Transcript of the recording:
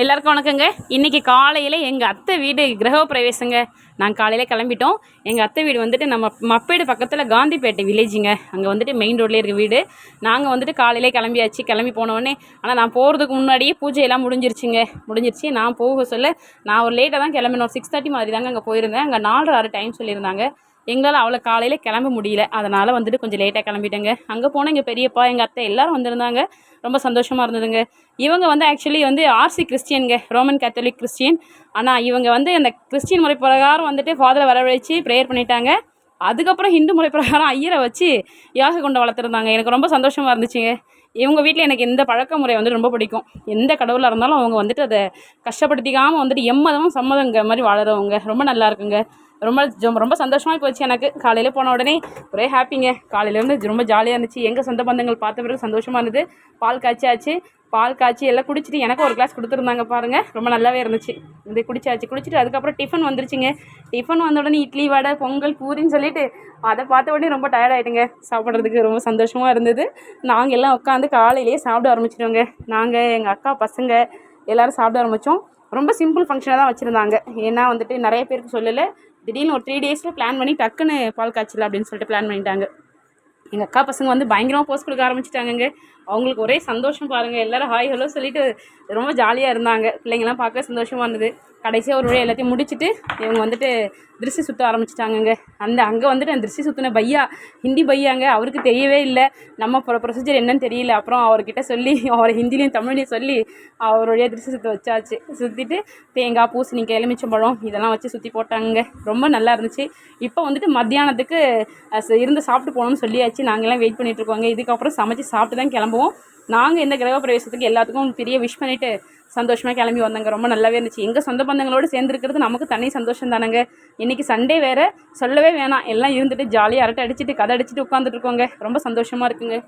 எல்லாருக்கும் வணக்கங்க. இன்றைக்கி காலையில் எங்கள் அத்தை வீடு கிரக பிரவேசங்க நாங்கள் காலையில் கிளம்பிட்டோம். எங்கள் அத்தை வீடு வந்துட்டு நம்ம மப்பேடு பக்கத்தில் காந்திப்பேட்டை வில்லேஜுங்க. அங்கே வந்துட்டு மெயின் ரோட்லேயே இருக்க வீடு. நாங்கள் வந்துட்டு காலையிலே கிளம்பியாச்சு. கிளம்பி போனோடனே ஆனால் நான் போகிறதுக்கு முன்னாடியே பூஜையெல்லாம் முடிஞ்சிருச்சுங்க. முடிஞ்சிருச்சு. நான் போக சொல்ல நான் ஒரு லேட்டாக தான் கிளம்பினோம் ஒரு சிக்ஸ் தேர்ட்டி மாதிரி தாங்க அங்கே போயிருந்தேன். அங்கே நாலு ஆறு டைம் சொல்லியிருந்தாங்க. எங்களால் அவ்வளோ காலையில் கிளம்ப முடியல. அதனால் வந்துட்டு கொஞ்சம் லேட்டாக கிளம்பிட்டேங்க. அங்கே போனால் எங்கள் பெரியப்பா எங்கள் அத்தை எல்லோரும் வந்திருந்தாங்க. ரொம்ப சந்தோஷமாக இருந்ததுங்க. இவங்க வந்து ஆக்சுவலி வந்து ஆர்சி கிறிஸ்டியனுங்க ரோமன் கேத்தலிக் கிறிஸ்டியன் ஆனால் இவங்க வந்து அந்த கிறிஸ்டியன் முறை பிரகாரம் வந்துட்டு ஃபாதரை வரவழைச்சு ப்ரேயர் பண்ணிட்டாங்க. அதுக்கப்புறம் ஹிந்து முறை பிரகாரம் ஐயரை வச்சு யாக கொண்டு வளர்த்துருந்தாங்க. எனக்கு ரொம்ப சந்தோஷமாக இருந்துச்சுங்க. இவங்க வீட்டில் எனக்கு இந்த பழக்க முறை வந்து ரொம்ப பிடிக்கும். எந்த கடவுளாக இருந்தாலும் அவங்க வந்துட்டு அதை கஷ்டப்படுத்திக்காமல் வந்துட்டு எம்மதமும் சம்மதங்க மாதிரி வாழறவங்க. ரொம்ப நல்லா இருக்குங்க. ரொம்ப ஜொ- ரொம்ப சந்தோஷமாக போச்சு எனக்கு. காலையில் போன உடனே ஒரே ஹாப்பிங்க காலையிலேருந்து ரொம்ப ஜாலியாக இருந்துச்சு. எங்கள் சொந்த பந்தங்கள் பார்த்த பிறகு சந்தோஷமாக இருந்தது. பால் காய்ச்சியாச்சு பால் காய்ச்சி எல்லாம் குடிச்சிட்டு எனக்கு ஒரு கிளாஸ் கொடுத்துருந்தாங்க பாருங்கள் ரொம்ப நல்லாவே இருந்துச்சு. இது குடிச்சாச்சு. குடிச்சிட்டு அதுக்கப்புறம் டிஃபன் வந்துருச்சுங்க. டிஃபன் வந்த உடனே இட்லி வடை பொங்கல் பூரின்னு சொல்லிட்டு அதை பார்த்த உடனே ரொம்ப டயர்ட் ஆகிட்டுங்க சாப்பிட்றதுக்கு ரொம்ப சந்தோஷமாக இருந்தது. நாங்கள் எல்லாம் உட்காந்து காலையிலேயே சாப்பிட ஆரம்பிச்சிட்டோங்க. நாங்கள் எங்கள் அக்கா பசங்க எல்லோரும் சாப்பிட ஆரம்பித்தோம் ரொம்ப சிம்பிள் ஃபங்க்ஷனாக தான் வச்சுருந்தாங்க. ஏன்னா வந்துட்டு நிறைய பேருக்கு சொல்லலை. திடீர்னு ஒரு த்ரீ டேஸில் பிளான் பண்ணி டக்குன்னு பால் காய்ச்சல் அப்படின்னு சொல்லிட்டு பிளான் பண்ணிட்டாங்க. எங்கள் அக்கா பசங்க வந்து பயங்கரமாக போஸ்ட் கொடுக்க ஆரம்பிச்சிட்டாங்கங்க. அவங்களுக்கு ஒரே சந்தோஷம் பாருங்கள் எல்லாரும் ஹாய் ஹலோ சொல்லிட்டு ரொம்ப ஜாலியாக இருந்தாங்க. பிள்ளைங்கள்லாம் பார்க்க சந்தோஷமாக இருந்தது. கடைசியாக ஒரு வழி எல்லாத்தையும் முடிச்சுட்டு இவங்க வந்துட்டு திருஷ்டி சுற்ற ஆரம்பிச்சிட்டாங்கங்க. அந்த அங்கே வந்துட்டு அந்த திருஷ்டி சுற்றின பையா ஹிந்தி பையாங்க. அவருக்கு தெரியவே இல்லை. நம்ம ப்ரொசீஜர் என்னன்னு தெரியல. அப்புறம் அவர்கிட்ட சொல்லி அவரை ஹிந்திலையும் தமிழ்லையும் சொல்லி அவருடைய திருஷ்டி சுற்ற வச்சாச்சு. சுற்றிட்டு தேங்காய் பூசணிக்காய் எலுமிச்சம்பழம் இதெல்லாம் வச்சு சுற்றி போட்டாங்க ரொம்ப நல்லா இருந்துச்சு. இப்போ வந்துட்டு மத்தியானத்துக்கு ச- இருந்து சாப்பிட்டு போகணும்னு சொல்லியாச்சு. நாங்கள்லாம் வெயிட் பண்ணிட்டு இருக்கோங்க இதுக்கப்புறம் சமைச்சு சாப்பிட்டு தான் கிளம்புவோம். நாங்கள் இந்த கிரக பிரவேசத்துக்கு எல்லாத்துக்கும் பெரிய விஷ் பண்ணிவிட்டு சந்தோஷமாக கிளம்பி வந்தாங்க. ரொம்ப நல்லாவே இருந்துச்சு. எங்கள் சொந்த பந்தங்களோடு சேர்ந்துருக்கிறது நமக்கு தனி சந்தோஷம் தானேங்க. இன்றைக்கி சண்டே வேறு. சொல்லவே வேணாம். எல்லாம் இருந்துட்டு ஜாலியாக அரட்டை அடிச்சுட்டு கதை அடிச்சுட்டு உட்காந்துட்டு இருக்கோங்க. ரொம்ப சந்தோஷமாக இருக்குங்க.